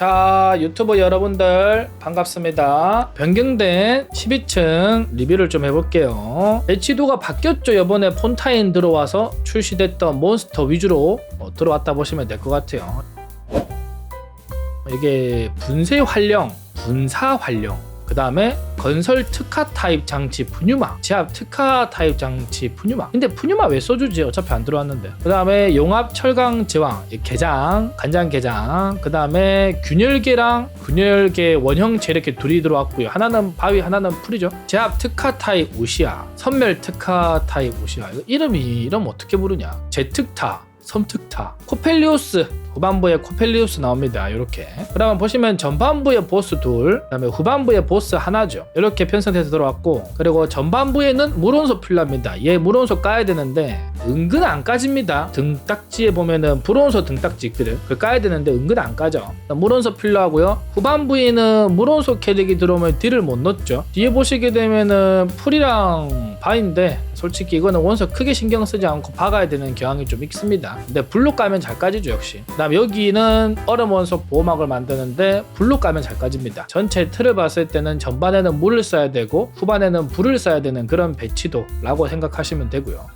자 유튜브 여러분들 반갑습니다. 변경된 12층 리뷰를 좀 해볼게요. 배치도가 바뀌었죠 이번에 폰타인 들어와서 출시됐던 몬스터 위주로 어, 들어왔다 보시면 될 것 같아요. 이게 분쇄 활령 분사 활령 그 다음에 건설 특화 타입 장치 푸뉴마 제압 특화 타입 장치 푸뉴마 근데 푸뉴마 왜 써주지? 어차피 안 들어왔는데. 그 다음에 용합 철강 제왕 이 게장 간장 게장. 그 다음에 균열계랑 균열계 원형체 이렇게 둘이 들어왔고요. 하나는 바위 하나는 풀이죠. 제압 특화 타입 우시아 선멸 특화 타입 이거 이름이 이름 어떻게 부르냐? 제특타 섬특타. 코펠리오스 후반부에 코펠리우스 나옵니다. 이렇게. 그러면 보시면 전반부에 보스 둘, 그다음에 후반부에 보스 하나죠. 이렇게 편성돼서 들어왔고, 그리고 전반부에는 물온소 필요합니다. 얘 물온소 까야 되는데 은근 안 까집니다. 등딱지에 보면은 불온소 등딱지 있거든. 그걸 까야 되는데 은근 안 까져. 물온소 필요하고요. 후반부에는 물온소 캐릭이 들어오면 딜을 못 넣죠. 뒤에 보시게 되면은 풀이랑 바인데 솔직히 이거는 원소 크게 신경 쓰지 않고 박아야 되는 경향이 좀 있습니다. 근데 블루 까면 잘 까지죠 역시. 그다음 여기는 얼음 원소 보호막을 만드는데 블루 까면 잘 까집니다. 전체 틀을 봤을 때는 전반에는 물을 써야 되고 후반에는 불을 써야 되는 그런 배치도라고 생각하시면 되고요.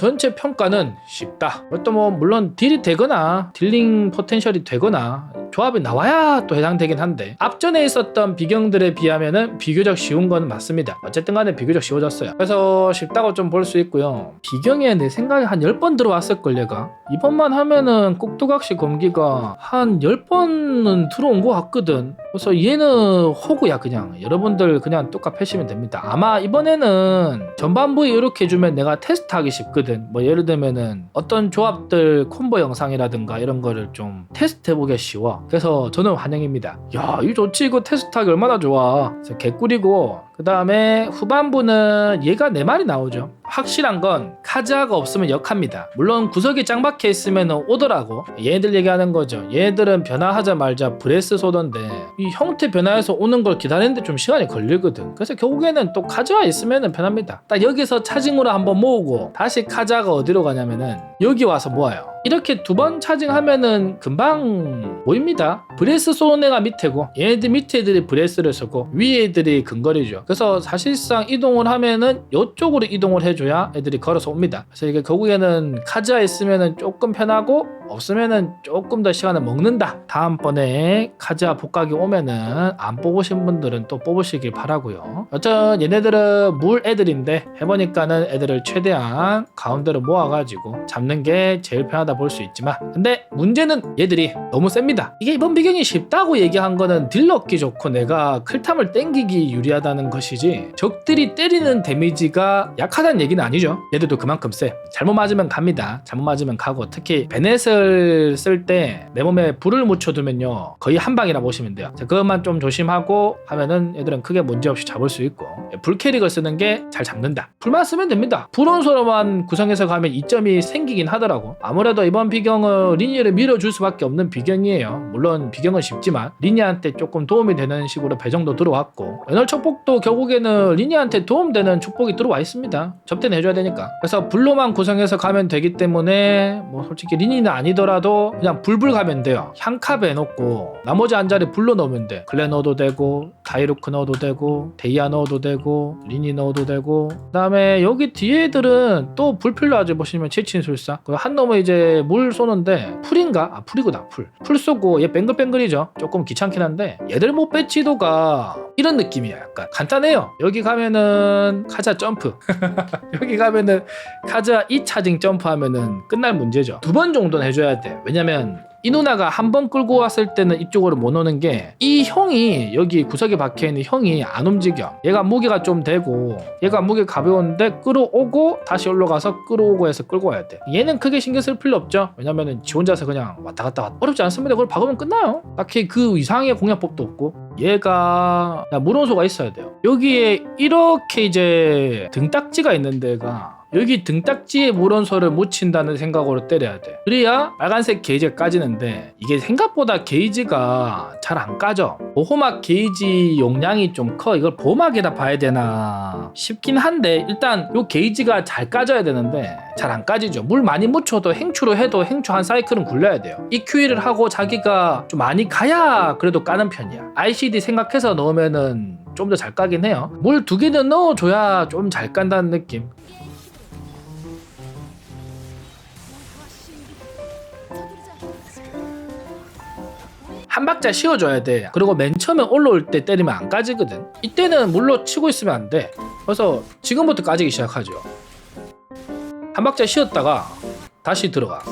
전체 평가는 쉽다. 또 뭐 물론 딜이 되거나 딜링 포텐셜이 되거나 조합이 나와야 또 해당되긴 한데 앞전에 있었던 비경들에 비하면은 비교적 쉬운 건 맞습니다. 어쨌든 간에 비교적 쉬워졌어요. 그래서 쉽다고 좀 볼 수 있고요. 비경에 내 생각에 한 10번 들어왔을걸 얘가. 이번만 하면은 꼭두각시 검기가 한 10번은 들어온 것 같거든. 그래서 얘는 호구야 그냥. 여러분들 그냥 똑같이 패시면 됩니다. 아마 이번에는 전반부에 이렇게 해주면 내가 테스트하기 쉽거든. 뭐 예를 들면은 어떤 조합들 콤보 영상이라든가 이런 거를 좀 테스트 해보기가 쉬워. 그래서 저는 환영입니다. 야, 이거 좋지. 이거 테스트하기 얼마나 좋아. 개꿀이고 그 다음에 후반부는 얘가 네 마리 나오죠. 확실한 건 카즈아가 없으면 역합니다. 물론 구석이 짱 박혀 있으면 오더라고. 얘들 얘기하는 거죠. 얘들은 변화하자 말자 브레스 쏘던데 이 형태 변화해서 오는 걸 기다리는데 좀 시간이 걸리거든. 그래서 결국에는 또 카즈아 있으면 편합니다. 딱 여기서 차징으로 한번 모으고 다시 카즈아가 어디로 가냐면은 여기 와서 모아요. 이렇게 두 번 차징하면은 금방 모입니다. 브레스 애가 밑에고 얘네들 밑에 애들이 브레스를 쓰고 위에 애들이 근거리죠. 그래서 사실상 이동을 하면은 이쪽으로 이동을 해줘야 애들이 걸어서 옵니다. 그래서 이게 결국에는 카즈아 있으면은 조금 편하고 없으면은 조금 더 시간을 먹는다. 다음번에 카즈아 복각이 오면은 안 뽑으신 분들은 또 뽑으시길 바라고요. 어쨌든 얘네들은 물 애들인데 해보니까는 애들을 최대한 가운데로 모아가지고 잡는 게 제일 편하다 볼 수 있지만 근데 문제는 얘들이 너무 셉니다. 이게 이번 비경이 쉽다고 얘기한 거는 딜 넣기 좋고 내가 클탐을 땡기기 유리하다는 것이지 적들이 때리는 데미지가 약하다는 얘기는 아니죠. 얘들도 그만큼 세. 잘못 맞으면 갑니다. 잘못 맞으면 가고 특히 베넷을 쓸 때 내 몸에 불을 묻혀두면요 거의 한 방이라 보시면 돼요. 자, 그것만 좀 조심하고 하면은 애들은 크게 문제 없이 잡을 수 있고 불 캐릭을 쓰는 게 잘 잡는다. 불만 쓰면 됩니다. 불온소로만 구성해서 가면 이점이 생기긴 하더라고. 아무래도 이번 비경은 리니를 밀어줄 수밖에 없는 비경이에요. 물론 비경은 쉽지만 리니한테 조금 도움이 되는 식으로 배정도 들어왔고 연월 축복도 결국에는 리니한테 도움되는 축복이 들어와 있습니다. 접대는 해줘야 되니까. 그래서 불로만 구성해서 가면 되기 때문에 뭐 솔직히 리니는 아니더라도 그냥 불불 가면 돼요. 향캅에 넣고 나머지 한 자리 불로 넣으면 돼. 클레 넣어도 되고 다이루크 넣어도 되고 데이아 넣어도 되고 리니 넣어도 되고 그다음에 여기 뒤에 애들은 또 불 필요하죠 보시면 치친술사 그한 놈은 이제 물 쏘는데 풀인가? 아 풀이구나 풀. 풀 쏘고 얘 뱅글뱅글이죠. 조금 귀찮긴 한데 얘들 못 배치도가 이런 느낌이야 약간 간단해요. 여기 가면은 카자 점프 여기 가면은 카자 2차징 점프 하면은 끝날 문제죠. 두 번 정도는 해줘야 돼. 왜냐면 이 누나가 한 번 끌고 왔을 때는 이쪽으로 못 오는 게 이 형이 여기 구석에 박혀 있는 형이 안 움직여. 얘가 무게가 좀 되고 얘가 무게 가벼운데 끌어오고 다시 올라가서 끌어오고 해서 끌고 와야 돼. 얘는 크게 신경 쓸 필요 없죠. 왜냐면은 지 혼자서 그냥 왔다 갔다 왔다. 어렵지 않습니다. 그걸 박으면 끝나요. 딱히 그 이상의 공략법도 없고 얘가 물온소가 있어야 돼요. 여기에 이렇게 이제 등딱지가 있는 데가 여기 등딱지에 물원소를 묻힌다는 생각으로 때려야 돼. 그래야 빨간색 게이지가 까지는데 이게 생각보다 게이지가 잘 안 까져. 보호막 게이지 용량이 좀 커. 이걸 보호막에다 봐야 되나 싶긴 한데 일단 요 게이지가 잘 까져야 되는데 잘 안 까지죠. 물 많이 묻혀도 행추로 해도 행추 한 사이클은 굴려야 돼요. EQ를 하고 자기가 좀 많이 가야 그래도 까는 편이야. ICD 생각해서 넣으면은 좀 더 잘 까긴 해요. 물 두 개는 넣어줘야 좀 잘 깐다는 느낌. 한 박자 씌워줘야 돼. 그리고 맨 처음에 올라올 때 때리면 안 까지거든. 이때는 물로 치고 있으면 안 돼. 그래서 지금부터 까지기 시작하죠. 한 박자 쉬었다가 다시 들어가.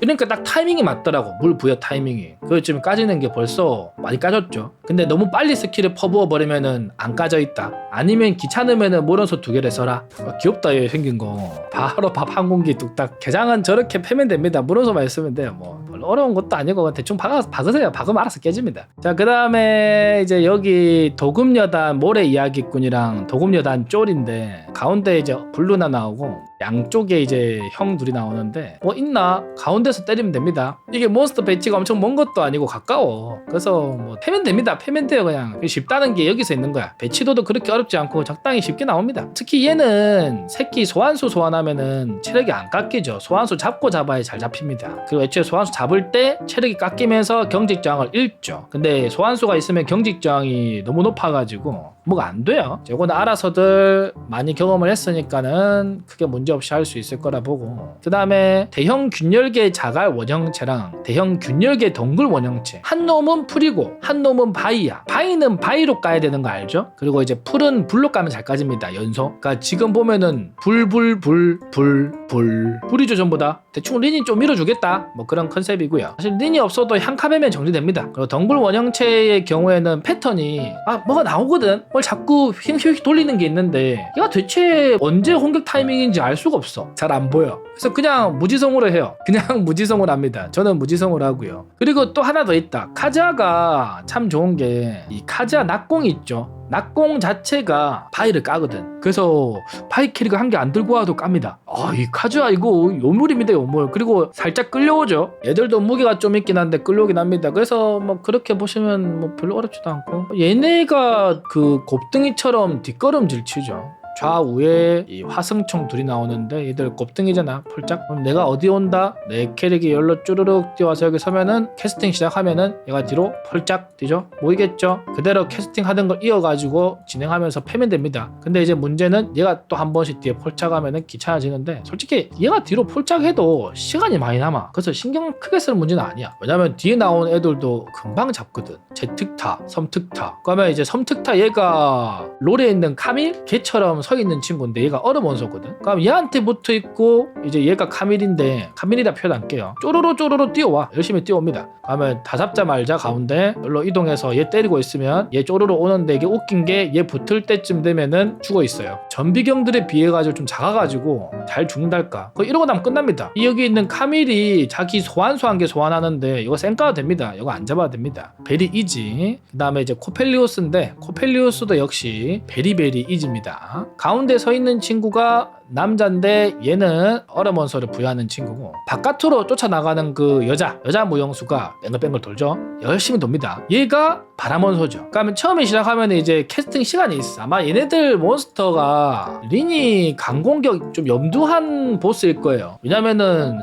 그러니까 딱 타이밍이 맞더라고 물 부여 타이밍이 그 지금 까지는 게 벌써 많이 까졌죠 근데 너무 빨리 스킬을 퍼부어 버리면은 안 까져 있다 아니면 귀찮으면은 모런소 두 개를 써라 아, 귀엽다 얘 생긴 거 바로 밥 한 공기 뚝딱 게장은 저렇게 패면 됩니다 모런소만 있으면 돼요 뭐 어려운 것도 아니고 대충 박아, 박으세요. 박으면 알아서 깨집니다. 자 그 다음에 이제 여기 도금여단 모래 이야기꾼이랑 도금여단 쫄인데 가운데 이제 블루나 나오고 양쪽에 이제 형 둘이 나오는데 뭐 있나? 가운데서 때리면 됩니다. 이게 몬스터 배치가 엄청 먼 것도 아니고 가까워. 그래서 뭐 패면 됩니다. 패면 돼요 그냥. 쉽다는 게 여기서 있는 거야. 배치도도 그렇게 어렵지 않고 적당히 쉽게 나옵니다. 특히 얘는 새끼 소환수 소환하면은 체력이 안 깎이죠. 소환수 잡고 잡아야 잘 잡힙니다. 그리고 애초에 소환수 잡을 때 체력이 깎이면서 경직 저항을 잃죠. 근데 소환수가 있으면 경직 저항이 너무 높아가지고 뭐가 안 돼요. 저거는 알아서들 많이 경험을 했으니까는 크게 문제 없이 할 수 있을 거라 보고. 그 다음에 대형 균열계 자갈 원형체랑 대형 균열계 동굴 원형체. 한 놈은 풀이고 한 놈은 바위야. 바위는 바위로 까야 되는 거 알죠? 그리고 이제 풀은 불로 까면 잘 까집니다. 연소. 그러니까 지금 보면은 불불불불불. 불이죠 전부 다 대충 린이 좀 밀어주겠다. 뭐 그런 컨셉이고요. 사실 린이 없어도 향카베면 정리됩니다. 그리고 덩굴 원형체의 경우에는 패턴이 아 뭐가 나오거든? 뭘 자꾸 휙휙 돌리는 게 있는데 얘가 대체 언제 공격 타이밍인지 알 수가 없어. 잘 안 보여. 그래서 그냥 무지성으로 해요. 그냥 무지성으로 합니다. 저는 무지성으로 하고요. 그리고 또 하나 더 있다. 카자가 참 좋은 게 이 카자 낙공이 있죠 낙공 자체가 바위를 까거든. 그래서 바위 캐릭을 한개 안 들고 와도 깝니다. 아 이 카즈아 이거 요물입니다 요물. 그리고 살짝 끌려오죠. 얘들도 무게가 좀 있긴 한데 끌려오긴 합니다. 그래서 뭐 그렇게 보시면 뭐 별로 어렵지도 않고. 얘네가 그 곱등이처럼 뒷걸음질 치죠 좌우에 이 화승총 둘이 나오는데 얘들 곱등이잖아. 폴짝. 그럼 내가 어디 온다? 내 캐릭이 열로 쭈르륵 뛰어와서 여기 서면은 캐스팅 시작하면은 얘가 뒤로 폴짝 뛰죠. 보이겠죠? 그대로 캐스팅 하던 걸 이어가지고 진행하면서 패면 됩니다. 근데 이제 문제는 얘가 또 한 번씩 뒤에 폴짝하면은 귀찮아지는데 솔직히 얘가 뒤로 폴짝해도 시간이 많이 남아. 그래서 신경 크게 쓸 문제는 아니야. 왜냐면 뒤에 나온 애들도 금방 잡거든. 제특타 섬특타. 그러면 이제 섬특타 얘가 롤에 있는 카밀? 걔처럼 서 있는 친구인데 얘가 얼음 원소거든. 그럼 얘한테 붙어 있고 이제 얘가 카밀인데 카밀이라 표현 안 깨요. 쪼로로 쪼로로 뛰어와 열심히 뛰어옵니다. 그러면 다 잡자 말자 가운데 열로 이동해서 얘 때리고 있으면 얘 쪼로로 오는데 이게 웃긴 게 얘 붙을 때쯤 되면은 죽어 있어요. 전비경들에 비해 가지고 좀 작아가지고 잘 죽는달까. 그 이러고 나면 끝납니다. 이 여기 있는 카밀이 자기 소환수 한개 소환하는데 이거 쌩까도 됩니다. 이거 안 잡아도 됩니다. 베리 이지. 그 다음에 이제 코펠리오스인데 코펠리오스도 역시 베리베리 이지입니다. 가운데 서 있는 친구가 남자인데 얘는 원소를 부여하는 친구고 바깥으로 쫓아나가는 그 여자 여자 무용수가 뱅글뱅글 돌죠. 열심히 돕니다. 얘가 바람 원소죠. 그러면 처음에 시작하면 이제 캐스팅 시간이 있어. 아마 얘네들 몬스터가 린이 강공격 좀 염두한 보스일 거예요. 왜냐면은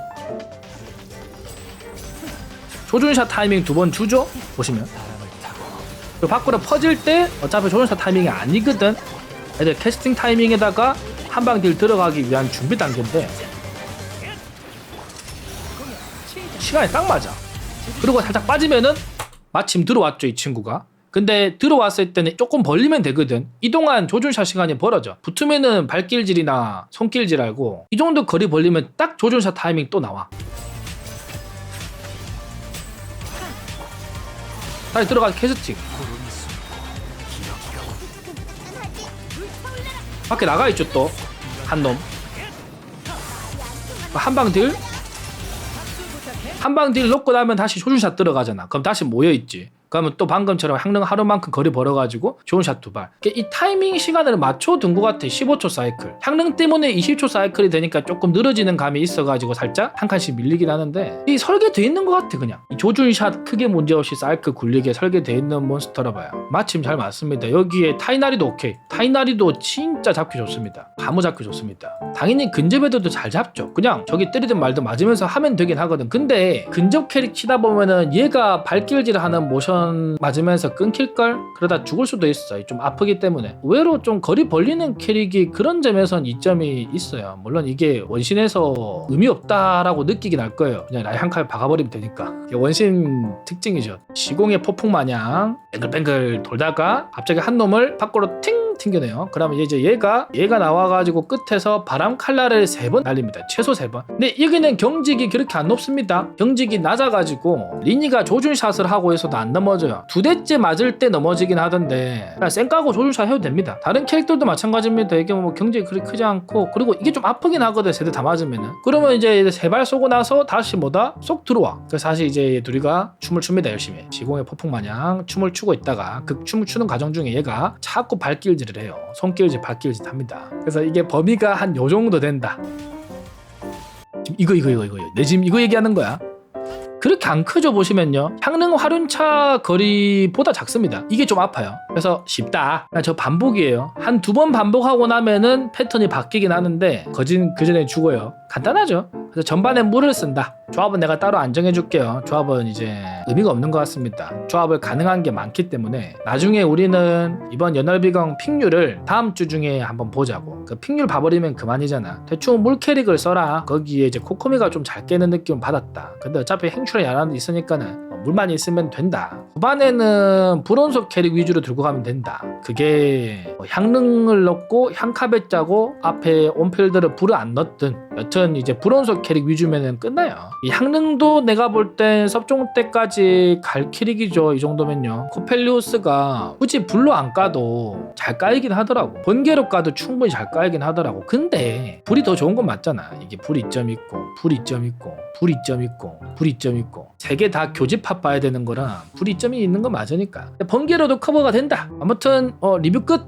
조준샷 타이밍 두 번 주죠? 보시면. 그 밖으로 퍼질 때 어차피 조준샷 타이밍이 아니거든 애들 캐스팅 타이밍에다가 한방 딜 들어가기 위한 준비 단계인데 시간이 딱 맞아. 그리고 살짝 빠지면은 마침 들어왔죠 이 친구가. 근데 들어왔을 때는 조금 벌리면 되거든. 이동안 조준샷 시간이 벌어져. 붙으면은 발길질이나 손길질하고 이 정도 거리 벌리면 딱 조준샷 타이밍 또 나와. 다시 들어가서 캐스팅. 밖에 나가 있죠 또 한 놈. 한방 딜. 한방 딜 놓고 나면 다시 조준샷 들어가잖아. 그럼 다시 모여 있지. 그러면 또 방금처럼 향릉 하루만큼 거리 벌어가지고 좋은 샷 두 발. 이 타이밍 시간을 맞춰 둔 것 같아. 15초 사이클. 향릉 때문에 20초 사이클이 되니까 조금 늘어지는 감이 있어가지고 살짝 한 칸씩 밀리긴 하는데 이 설계돼 있는 것 같아 그냥. 이 조준샷 크게 문제없이 사이클 굴리게 설계돼 있는 몬스터라 봐요. 마침 잘 맞습니다. 여기에 타이나리도 오케이. 타이나리도 진짜 잡기 좋습니다. 가무 잡기 좋습니다. 당연히 근접에도 잘 잡죠. 그냥 저기 때리든 말든 맞으면서 하면 되긴 하거든. 근데 근접 캐릭 치다 보면은 얘가 발길질 하는 모션 맞으면서 끊길 걸? 그러다 죽을 수도 있어. 좀 아프기 때문에. 의외로 좀 거리 벌리는 캐릭이 그런 점에선 이점이 있어요. 물론 이게 원신에서 의미 없다라고 느끼긴 할 거예요. 그냥 라이 한 칼 박아버리면 되니까. 원신 특징이죠. 시공의 폭풍 마냥 뱅글뱅글 돌다가 갑자기 한 놈을 밖으로 팅 튕겨내요. 그러면 이제 얘가 얘가 나와가지고 끝에서 바람 칼날을 세 번 날립니다. 최소 세 번. 근데 여기는 경직이 그렇게 안 높습니다. 경직이 낮아가지고 리니가 조준샷을 하고 있어도 안 넘어져요. 두 대째 맞을 때 넘어지긴 하던데 쌩 까고 조준샷 해도 됩니다. 다른 캐릭터도 마찬가지입니다. 이게 뭐 경직이 그렇게 크지 않고 그리고 이게 좀 아프긴 하거든. 세대 다 맞으면은. 그러면 이제 세 발 쏘고 나서 다시 뭐다 쏙 들어와. 그래서 사실 이제 둘이가 춤을 춥니다 열심히. 지공의 폭풍 마냥 춤을 추고 있다가 그 춤을 추는 과정 중에 얘가 자꾸 발길질을 해요. 손길질, 발길질 합니다. 그래서 이게 범위가 한 요 정도 된다. 지금 이거 이거 이거 이거 내 지금 이거 얘기하는 거야. 그렇게 안 크죠 보시면요 향릉 화륜차 거리보다 작습니다 이게 좀 아파요 그래서 쉽다 저 반복이에요 한 두 번 반복하고 나면은 패턴이 바뀌긴 하는데 거진 그 전에 죽어요 간단하죠 그래서 전반에 물을 쓴다. 조합은 내가 따로 안 정해줄게요. 조합은 이제 의미가 없는 것 같습니다. 조합을 가능한 게 많기 때문에 나중에 우리는 이번 연월비경 픽률을 다음 주 중에 한번 보자고. 그 픽률 봐버리면 그만이잖아. 대충 물 캐릭을 써라. 거기에 이제 코코미가 좀 잘 깨는 느낌 받았다. 근데 어차피 행출에 야란도 있으니까는 뭐 물만 있으면 된다. 후반에는 불온속 캐릭 위주로 들고 가면 된다. 그게 뭐 향릉을 넣고 향카베 짜고 앞에 온필드를 불을 안 넣든 여튼 이제 불온속 캐릭 위주면은 끝나요. 이 향릉도 내가 볼 땐 섭종 때까지 갈 캐릭이죠. 이 정도면요. 코펠리우스가 굳이 불로 안 까도 잘 까이긴 하더라고. 번개로 까도 충분히 잘 까이긴 하더라고. 근데 불이 더 좋은 건 맞잖아. 이게 불 이점 있고 불 이점 있고 불 이점 있고 불 이점 있고. 세 개 다 교집합 봐야 되는 거랑 불 이점이 있는 건 맞으니까. 번개로도 커버가 된다. 아무튼 어, 리뷰 끝